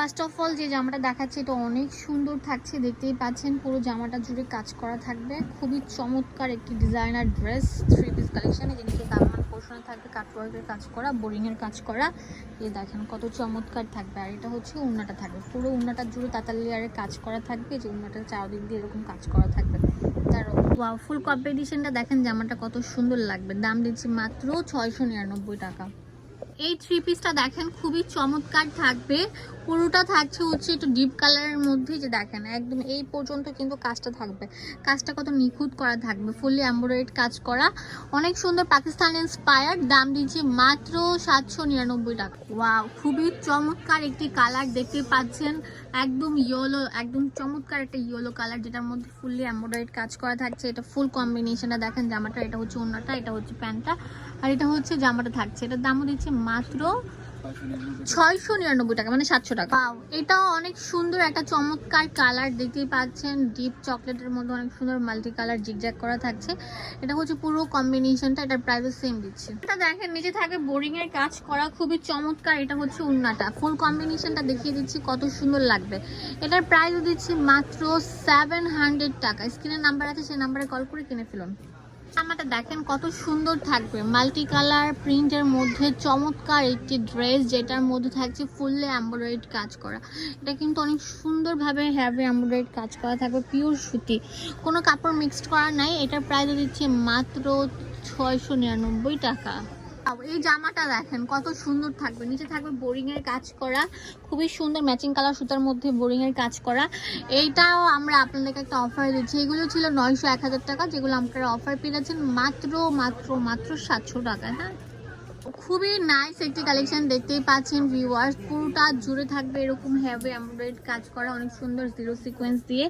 First of all যে জামাটা দেখাচ্ছে, এটা অনেক সুন্দর থাকছে, দেখতেই পাচ্ছেন, পুরো জামাটা জুড়ে কাজ করা থাকবে। খুবই চমৎকার একটি ডিজাইনার ড্রেস থ্রি পিস কালেকশনে যে নিচে দামান পোষণে থাকবে কাটওয়ার্কের কাজ করা বোরিংয়ের কাজ করা। এ দেখেন কত চমৎকার থাকবে, আর এটা হচ্ছে উন্নাটা থাকবে। পুরো উন্নাটা জুড়ে তাতাল লেয়ারের কাজ করা থাকবে, যে উন্নাটার চারদিক দিয়ে এরকম কাজ করা থাকবে। তার ফুল কম্পিটিশনটা দেখেন, জামাটা কত সুন্দর লাগবে। দাম দিচ্ছি মাত্র ছয়শো নিরানব্বই টাকা। এই থ্রি পিসটা দেখেন, খুবই চমৎকার থাকবে। পুরোটা থাকছে হচ্ছে একটু ডিপ কালারের মধ্যে যে দেখেন, একদম এই পর্যন্ত কিন্তু কাজটা থাকবে। কাজটা কত নিখুঁত করা থাকবে ফুললি এমব্রয়েড কাজ করা। অনেক সুন্দর পাকিস্তান ইন্সপায়ার দাম দিচ্ছে মাত্র সাতশো নিরানব্বই টাকা। ওয়া খুবই চমৎকার একটি কালার দেখতে পাচ্ছেন। একদম ইয়েলো একদম চমৎকার একটা ইয়েলো কালার যেটার মধ্যে ফুললি এম্ব্রয়েড কাজ করা থাকছে। এটা ফুল কম্বিনেশনটা দেখেন, জামাটা, এটা হচ্ছে অন্যটা এটা হচ্ছে প্যান্টটা, আর এটা হচ্ছে জামাটা থাকছে। এটার দামও দিচ্ছে মাত্র ছয়শো নিরানব্বই টাকা মানে সাতশো টাকা। Wow, এটাও অনেক সুন্দর একটা চমৎকার কালার দেখতেই পাচ্ছেন। ডিপ চকলেটের মধ্যে অনেক সুন্দর মাল্টি কালার জিগজ্যাগ করা থাকছে। এটা হচ্ছে পুরো কম্বিনেশনটা এটার প্রাইস সেম দিচ্ছে। এটা দেখেন নিচে থাকে বোরিং এর কাজ করা খুবই চমৎকার। এটা হচ্ছে উন্নাটা। ফুল কম্বিনেশনটা দেখিয়ে দিচ্ছি কত সুন্দর লাগবে। এটার প্রাইস দিচ্ছি মাত্র সেভেন হান্ড্রেড টাকা। স্ক্রিনের নাম্বার আছে সেই নাম্বারে কল করে কিনে ফেলুন। জামাটা দেখেন কত সুন্দর থাকবে। মাল্টি কালার প্রিন্টের মধ্যে চমৎকার একটি ড্রেস যেটার মধ্যে থাকছে ফুললি এমব্রয়েড কাজ করা। এটা কিন্তু অনেক সুন্দরভাবে হ্যাভি এমব্রয়েড কাজ করা থাকবে পিওর সুতি। কোনো কাপড় মিক্সড করা নাই, এটার প্রাইস দিচ্ছে মাত্র ছয়শো নিরানব্বই টাকা। এই জামাটা দেখেন, কত সুন্দর থাকবে। নিচে থাকবে বোরিং এর কাজ করা, খুবই সুন্দর ম্যাচিং কালার সুতার মধ্যে বোরিং এর কাজ করা। এইটাও আমরা আপনাদেরকে একটা অফার দিচ্ছি। এগুলো ছিল নয়শো এক হাজার টাকা, যেগুলো আপনারা অফার পেয়েছেন মাত্র মাত্র মাত্র সাতশো টাকা হ্যাঁ? খুবই নাইস একটি কালেকশন দেখতেই পাচ্ছেন ভিউয়ার্স পুরোটা জুড়ে থাকবে এরকম হ্যাভি এমব্রয়েড কাজ করা, অনেক সুন্দর জিরো সিকোয়েন্স দিয়ে।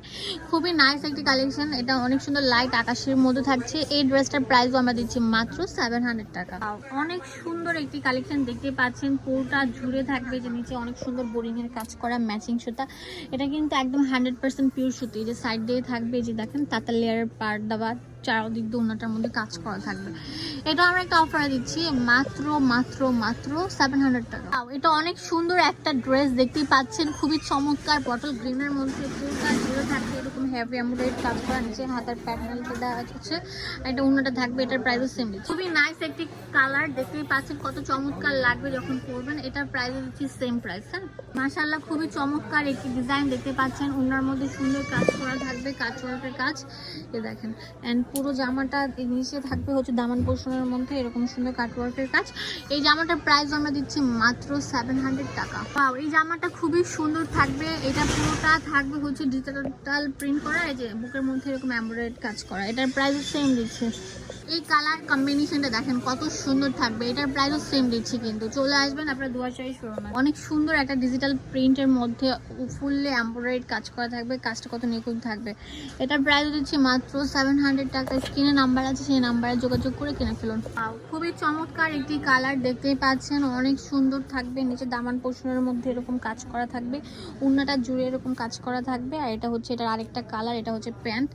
খুবই নাইস একটি কালেকশন এটা অনেক সুন্দর লাইট আকাশের মধ্যে থাকছে। এই ড্রেসটার প্রাইসও আমরা দিচ্ছি মাত্র সেভেন হান্ড্রেড টাকা। অনেক সুন্দর একটি কালেকশন দেখতে পাচ্ছেন। পুরোটা জুড়ে থাকবে যে নিচে অনেক সুন্দর বোরিংয়ের কাজ করা ম্যাচিং সুতা। এটা কিন্তু একদম হান্ড্রেড পার্সেন্ট পিওর সুতি। যে সাইড দিয়ে থাকবে যে দেখেন তাতাল লেয়ারের পার্ট দেওয়া। চারদিক দিয়ে মধ্যে কাজ করা থাকবে। এটা আমরা একটা অফার দিচ্ছি, মাত্র মাত্র মাত্র সেভেন হান্ড্রেড টাকা। এটা অনেক সুন্দর একটা ড্রেস দেখতেই পাচ্ছেন, খুবই চমৎকার বটল গ্রিনের মধ্যে থাকবে হেভি কাজ করা হাতের দেওয়া আর এটা থাকবে, এটার সেম খুবই নাইস একটি কালার দেখতেই পাচ্ছেন, কত চমৎকার লাগবে যখন এটার দিচ্ছি সেম প্রাইস হ্যাঁ? খুবই চমৎকার একটি ডিজাইন দেখতে পাচ্ছেন, ওনার মধ্যে সুন্দর কাজ করা থাকবে, কাজ কাজ, এ দেখেন অ্যান্ড পুরো জামাটা নিচে থাকবে হচ্ছে দামান পোষণের মধ্যে, এরকম সুন্দর কাটওয়ার্কের কাজ। এই জামাটার প্রাইস আমরা দিচ্ছি মাত্র সেভেন হান্ড্রেড টাকা। পাও এই জামাটা খুবই সুন্দর থাকবে। এটা পুরোটা থাকবে হচ্ছে ডিজিটাল প্রিন্ট করা, এই যে বুকের মধ্যে এরকম এমব্রয়েড কাজ করা। এটার প্রাইস সেম দিচ্ছে। এই কালার কম্বিনেশনটা দেখেন, কত সুন্দর থাকবে। এটার প্রাইসও সেম দিচ্ছি কিন্তু। চলে আসবেন আপনার দুয়ার চয়েস শোরুমে অনেক সুন্দর একটা ডিজিটাল প্রিন্টের মধ্যে ফুললে এমব্রয়েড কাজ করা থাকবে, কাজটা কত নিখুঁত থাকবে। এটার প্রাইস দিচ্ছি মাত্র সেভেন হান্ড্রেড টাকা। স্ক্রিনে নাম্বার আছে, সেই নাম্বারে যোগাযোগ করে কিনে ফেলুন। খুবই চমৎকার একটি কালার দেখতেই পাচ্ছেন। অনেক সুন্দর থাকবে। নিচে দামান পোষণের মধ্যে এরকম কাজ করা থাকবে। উন্নাটা জুড়ে এরকম কাজ করা থাকবে। আর এটা হচ্ছে, এটার আরেকটা কালার এটা হচ্ছে প্যান্ট।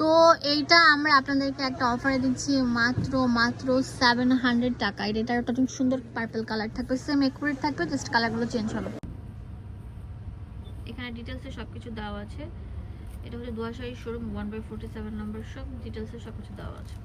তো এইটা আমরা আপনাদেরকে একটা অফারে দিচ্ছি। মাত্র মাত্র সেভেন হান্ড্রেড টাকা। এটা একটা সুন্দর পার্পল কালার থাকবে সেম একুরেট থাকবে জাস্ট কালারগুলো চেঞ্জ হবে। এখানে ডিটেলসে সব কিছু দেওয়া আছে। এটা হচ্ছে Duashahi showroom one by forty seven number সব ডিটেলসে সব কিছু দেওয়া আছে।